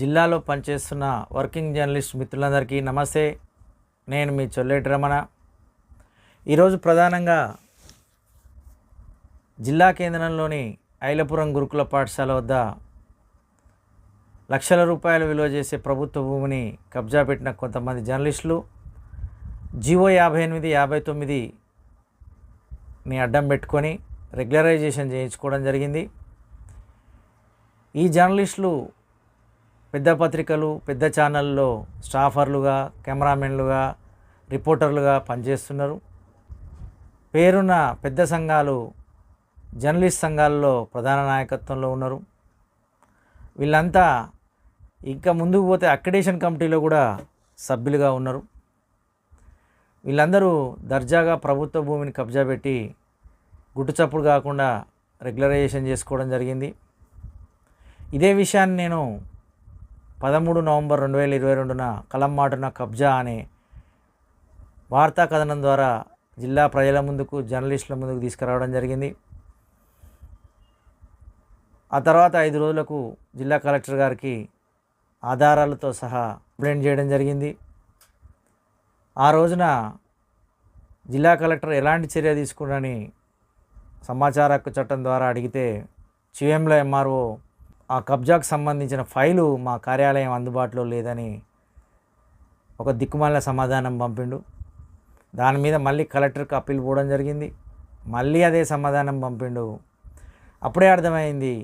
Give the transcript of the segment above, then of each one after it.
జిల్లాలో పనిచేస్తున్న working journalist మిత్రులందరికీ నమస్తే. నేను మీ చొల్లేటి రమణ. ఈరోజు ప్రధానంగా జిల్లా కేంద్రంలోని ఐలపురం గురుకుల పాఠశాల వద్ద లక్షల రూపాయలు విలువ చేసే ప్రభుత్వ భూమిని కబ్జా పెట్టిన కొంతమంది జర్నలిస్టులు. జీవో యాభై ఎనిమిది యాభై తొమ్మిదిని అడ్డం పెట్టుకొని రెగ్యులరైజేషన్ చేయించుకోవడం జరిగింది. ఈ జర్నలిస్టులు పెద్ద పత్రికలు పెద్ద ఛానల్లో స్టాఫర్లుగా కెమెరామెన్లుగా రిపోర్టర్లుగా పనిచేస్తున్నారు. పేరున్న పెద్ద సంఘాలు జర్నలిస్ట్ సంఘాల్లో ప్రధాన నాయకత్వంలో ఉన్నారు. వీళ్ళంతా ఇంకా ముందుకు పోతే అక్రిడేషన్ కమిటీలో కూడా సభ్యులుగా ఉన్నారు. వీళ్ళందరూ దర్జాగా ప్రభుత్వ భూమిని కబ్జా పెట్టి గుట్టుచప్పుడు కాకుండా రెగ్యులరైజేషన్ చేసుకోవడం జరిగింది. ఇదే విషయాన్ని నేను పదమూడు నవంబర్ రెండు వేల ఇరవై రెండున కలం మాటున కబ్జా అనే వార్తా కథనం ద్వారా జిల్లా ప్రజల ముందుకు జర్నలిస్టుల ముందుకు తీసుకురావడం జరిగింది. ఆ తర్వాత ఐదు రోజులకు జిల్లా కలెక్టర్ గారికి ఆధారాలతో సహా కంప్లైంట్ చేయడం జరిగింది. ఆ రోజున జిల్లా కలెక్టర్ ఎలాంటి చర్య తీసుకున్నారని సమాచార హక్కు చట్టం ద్వారా అడిగితే చివెంలో ఎంఆర్ఓ ఆ కబ్జాకు సంబంధించిన ఫైలు మా కార్యాలయం అందుబాటులో లేదని ఒక దిక్కుమాల సమాధానం పంపిండు. దాని మీద మళ్ళీ కలెక్టర్కి అప్పీల్ పోవడం జరిగింది. మళ్ళీ అదే సమాధానం పంపిండు. అప్పుడే అర్థమైంది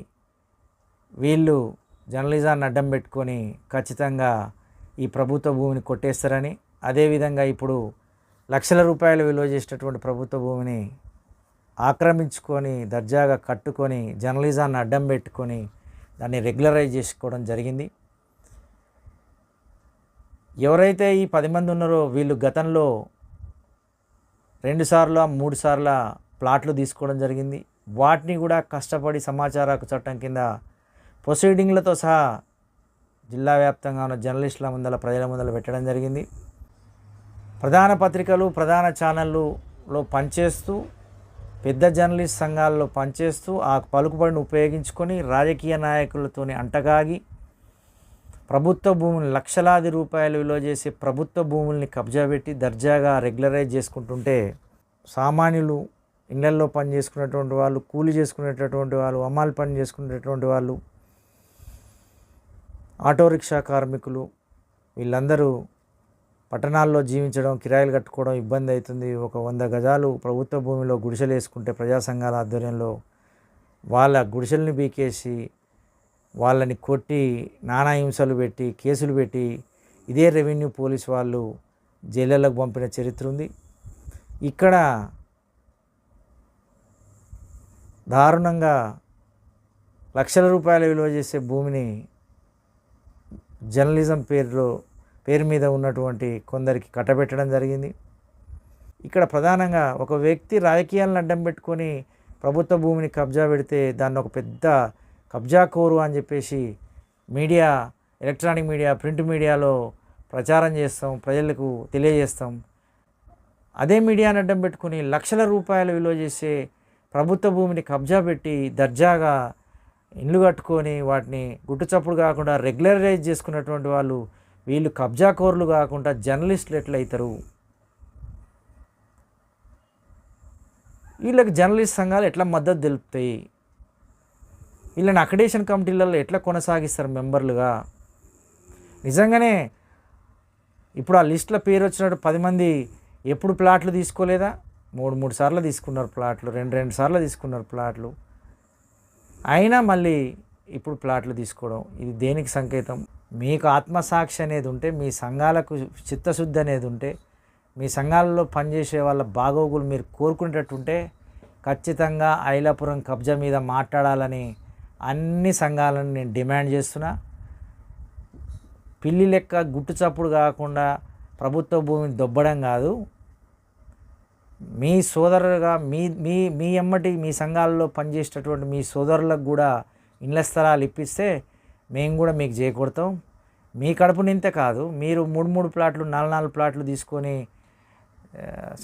వీళ్ళు జర్నలిజాన్ని అడ్డం పెట్టుకొని ఖచ్చితంగా ఈ ప్రభుత్వ భూమిని కొట్టేస్తారని. అదేవిధంగా ఇప్పుడు లక్షల రూపాయలు విలువ చేసేటటువంటి ప్రభుత్వ భూమిని ఆక్రమించుకొని దర్జాగా కట్టుకొని జర్నలిజాన్ని అడ్డం పెట్టుకొని దాన్ని రెగ్యులరైజ్ చేసుకోవడం జరిగింది. ఎవరైతే ఈ పది మంది ఉన్నారో వీళ్ళు గతంలో రెండుసార్లు మూడు సార్ల ప్లాట్లు తీసుకోవడం జరిగింది. వాటిని కూడా కష్టపడి సమాచార చట్టం కింద ప్రొసీడింగ్లతో సహా జిల్లా వ్యాప్తంగా ఉన్న జర్నలిస్టుల ముందల ప్రజల ముందల పెట్టడం జరిగింది. ప్రధాన పత్రికలు ప్రధాన ఛానళ్ళలో పనిచేస్తూ పెద్ద జర్నలిస్ట్ సంఘాల్లో పనిచేస్తూ ఆ పలుకుబడిని ఉపయోగించుకొని రాజకీయ నాయకులతోని అంటగాగి ప్రభుత్వ భూములు లక్షలాది రూపాయలు విలువ చేసే ప్రభుత్వ భూముల్ని కబ్జా పెట్టి దర్జాగా రెగ్యులరైజ్ చేసుకుంటుంటే సామాన్యులు ఇళ్ళల్లో పని చేసుకునేటువంటి వాళ్ళు కూలి చేసుకునేటటువంటి వాళ్ళు అమ్మాలి పని చేసుకునేటటువంటి వాళ్ళు ఆటో రిక్షా కార్మికులు వీళ్ళందరూ పట్టణాల్లో జీవించడం కిరాయిలు కట్టుకోవడం ఇబ్బంది అవుతుంది. ఒక వంద గజాలు ప్రభుత్వ భూమిలో గుడిసెలు వేసుకుంటే ప్రజా సంఘాల ఆధ్వర్యంలో వాళ్ళ గుడిసెల్ని బీకేసి వాళ్ళని కొట్టి నానా హింసలు పెట్టి కేసులు పెట్టి ఇదే రెవెన్యూ పోలీస్ వాళ్ళు జైళ్ళకు పంపిన చరిత్ర ఉంది. ఇక్కడ దారుణంగా లక్షల రూపాయల విలువ చేసే భూమిని జర్నలిజం పేరులో పేరు మీద ఉన్నటువంటి కొందరికి కట్టబెట్టడం జరిగింది. ఇక్కడ ప్రధానంగా ఒక వ్యక్తి రాజకీయాలను అడ్డం పెట్టుకొని ప్రభుత్వ భూమిని కబ్జా పెడితే దాన్ని ఒక పెద్ద కబ్జా కోరు అని చెప్పేసి మీడియా ఎలక్ట్రానిక్ మీడియా ప్రింట్ మీడియాలో ప్రచారం చేస్తాం ప్రజలకు తెలియజేస్తాం. అదే మీడియాని అడ్డం పెట్టుకుని లక్షల రూపాయలు విలువ చేసే ప్రభుత్వ భూమిని కబ్జా పెట్టి దర్జాగా ఇల్లు కట్టుకొని వాటిని గుట్టుచప్పుడు కాకుండా రెగ్యులరైజ్ చేసుకున్నటువంటి వాళ్ళు వీళ్ళు కబ్జా కోర్లు కాకుండా జర్నలిస్టులు ఎట్లయితారు? వీళ్ళకి జర్నలిస్ట్ సంఘాలు ఎట్లా మద్దతు తెలుపుతాయి? వీళ్ళని అకడేషన్ కమిటీలలో ఎట్లా కొనసాగిస్తారు మెంబర్లుగా? నిజంగానే ఇప్పుడు ఆ లిస్టులో పేరు వచ్చినట్టు పది మంది ఎప్పుడు ప్లాట్లు తీసుకోలేదా? మూడు మూడు సార్లు తీసుకున్నారు ప్లాట్లు రెండు రెండు సార్లు తీసుకున్నారు ప్లాట్లు. అయినా మళ్ళీ ఇప్పుడు ప్లాట్లు తీసుకోవడం ఇది దేనికి సంకేతం? మీకు ఆత్మసాక్షి అనేది ఉంటే మీ సంఘాలకు చిత్తశుద్ధి అనేది ఉంటే మీ సంఘాలలో పనిచేసే వాళ్ళ బాగోగులు మీరు కోరుకునేటట్టుంటే ఖచ్చితంగా ఐలాపురం కబ్జా మీద మాట్లాడాలని అన్ని సంఘాలను నేను డిమాండ్ చేస్తున్నా. పిల్లి లెక్క గుట్టు చప్పుడు కాకుండా ప్రభుత్వ భూమిని దొబ్బడం కాదు. మీ సోదరుగా మీ మీ మీ ఎమ్మటి మీ సంఘాల్లో పనిచేసేటటువంటి మీ సోదరులకు కూడా ఇళ్ళ స్థలాలు ఇప్పిస్తే మేము కూడా మీకు చేకూడతాం మీ కడుపు నింతే కాదు మీరు మూడు మూడు ప్లాట్లు నాలుగు నాలుగు ప్లాట్లు తీసుకొని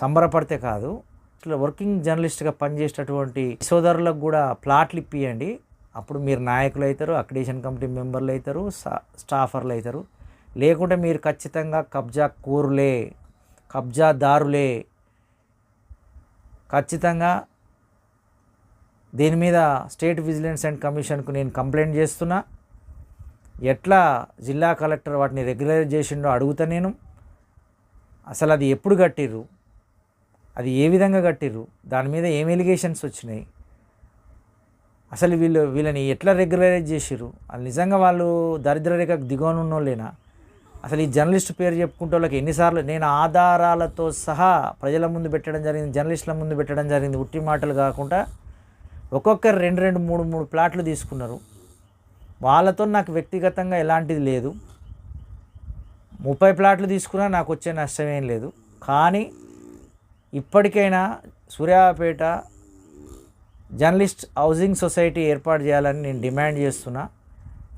సంబరపడితే కాదు. ఇట్లా వర్కింగ్ జర్నలిస్ట్గా పనిచేసేటటువంటి సోదరులకు కూడా ప్లాట్లు ఇప్పియండి. అప్పుడు మీరు నాయకులు అవుతారు అక్రిడేషన్ కమిటీ మెంబర్లు అవుతారు స్టాఫర్లు అవుతారు. లేకుంటే మీరు ఖచ్చితంగా కబ్జా కూరులే కబ్జాదారులే ఖచ్చితంగా దీని మీద స్టేట్ విజిలెన్స్ అండ్ కమిషన్కు నేను కంప్లైంట్ చేస్తున్నా. ఎట్లా జిల్లా కలెక్టర్ వాటిని రెగ్యులరైజ్ చేసిండో అడుగుతా నేను. అసలు అది ఎప్పుడు కట్టిర్రు? అది ఏ విధంగా కట్టిర్రు? దాని మీద ఏం ఎలిగేషన్స్ వచ్చినాయి? అసలు వీళ్ళు వీళ్ళని ఎట్లా రెగ్యులరైజ్ చేసిర్రు? అది నిజంగా వాళ్ళు దరిద్ర రేఖకు దిగువన ఉన్నోళ్ళేనా? అసలు ఈ జర్నలిస్ట్ పేరు చెప్పుకుంటే వాళ్ళకి ఎన్నిసార్లు నేను ఆధారాలతో సహా ప్రజల ముందు పెట్టడం జరిగింది జర్నలిస్టుల ముందు పెట్టడం జరిగింది ఉట్టి మాటలు కాకుండా ఒక్కొక్కరు రెండు రెండు మూడు మూడు ప్లాట్లు తీసుకున్నారు. వాళ్ళతో నాకు వ్యక్తిగతంగా ఎలాంటిది లేదు. ముప్పై ప్లాట్లు తీసుకున్నా నాకు వచ్చే నష్టం ఏం లేదు. కానీ ఇప్పటికైనా సూర్యాపేట జర్నలిస్ట్ హౌసింగ్ సొసైటీ ఏర్పాటు చేయాలని నేను డిమాండ్ చేస్తున్నా.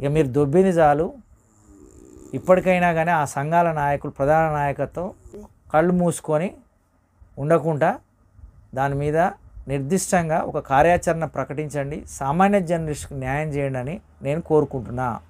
ఇక మీరు దొబ్బిని చాలు. ఇప్పటికైనా కానీ ఆ సంఘాల నాయకులు ప్రధాన నాయకత్వం కళ్ళు మూసుకొని ఉండకుండా దాని మీద నిర్దిష్టంగా ఒక కార్యాచరణ ప్రకటించండి. సామాన్య జర్నలిస్ట్కు న్యాయం చేయండి అని నేను కోరుకుంటున్నా.